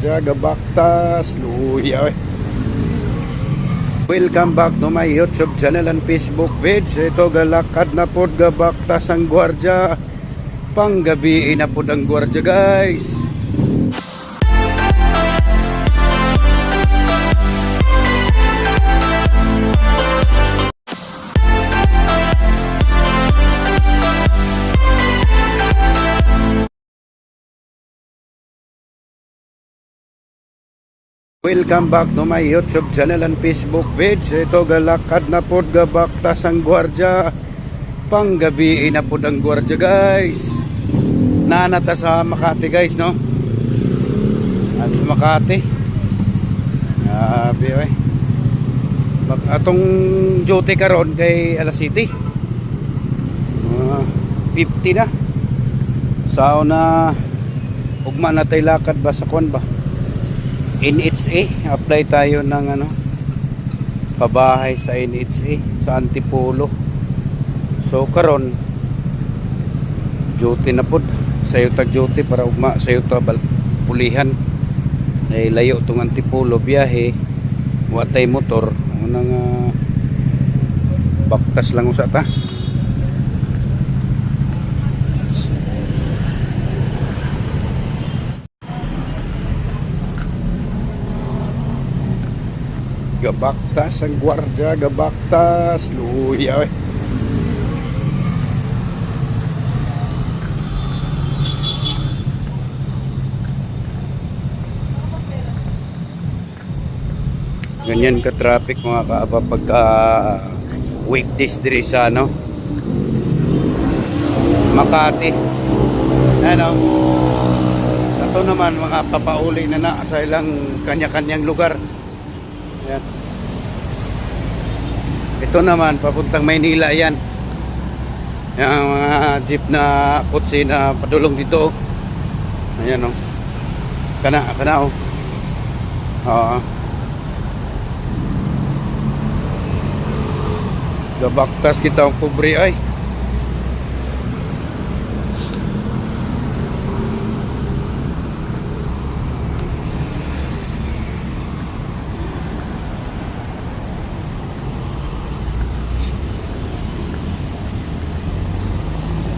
Guardia Gabaktas Luya. Welcome back to my YouTube channel and Facebook page. Ito galakad na pod Gabaktas ang Guardia Panggabi na pod ang Guardia guys Welcome back to my YouTube channel and Facebook page. Ito galakad na pod gabaktas ang gwardiya. Panggabi na pod ang gwardiya guys. Nanata sa Makati guys no. At sa Makati. Grabe eh. Bak- Atong duty karon kay alas City. Ah, 50 na. Sao na ugma na tay lakad ba sa kwan ba? NHA apply tayo ng ano pabahay sa NHA sa Antipolo. So karon duty na pod. Sayo tag duty para ugma sayo ta pulihan. Ay layo tong Antipolo biyahe watay motor. Unang uh, baktas lang usa ta Gabaktas ang gwardya, gabaktas, luya eh. Ganyan ka traffic mga kaaba pagka weekdays diri sa ano Makati. Ano? Ito naman mga papauli na na sa ilang kanya-kanyang lugar. Ayan. Ito naman, papuntang Maynila yan. Yung mga jeep na kutsi na padulong dito. oh. Ayan. Oh. Kana, kana o. Oh. Oo. Gabaktas kita ang pobre ay.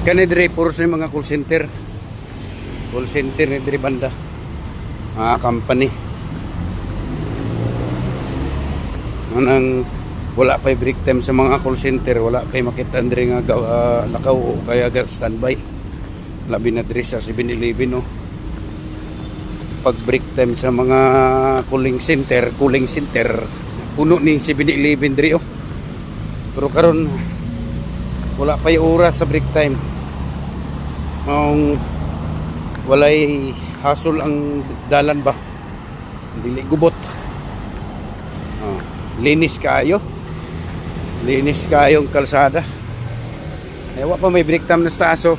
Kani dire puro sa mga call center. Call center ni dire banda. Mga company. Anang wala pa'y break time sa mga call center, wala kay makita dire nga ah, lakaw o kaya standby. Labi na dire sa 7-Eleven no. Pag break time sa mga cooling center, cooling center, puno ni 7-Eleven dire oh. Pero karon wala pa'y oras sa break time ang walay hasol ang dalan ba? Dili gubot. Oh, linis kayo. Linis kayong kalsada. Ewa pa may break time na sa taas oh.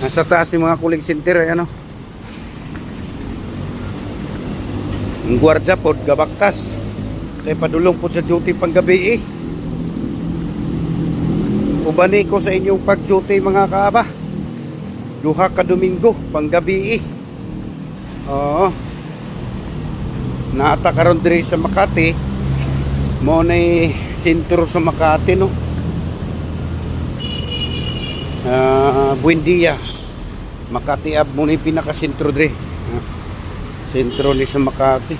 nasa taas yung mga cooling center eh, ano? Ang gwardya pod gabaktas. Kay padulong po sa duty panggabi eh. Ubani ko sa inyong pag-duty mga kaaba duha ka Domingo panggabi eh. Oo. Naata karon diri sa Makati. Mo na sentro sa Makati no. Ah, Buendia. Makati ab mo ni pinaka sentro diri. Ah, Sentro ni sa Makati.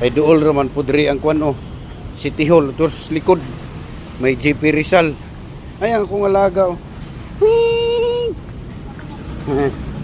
Ay duol raman po diri ang kwan oh. City Hall tos likod. May JP Rizal. Ay ang kong alaga oh. Whee! Eh,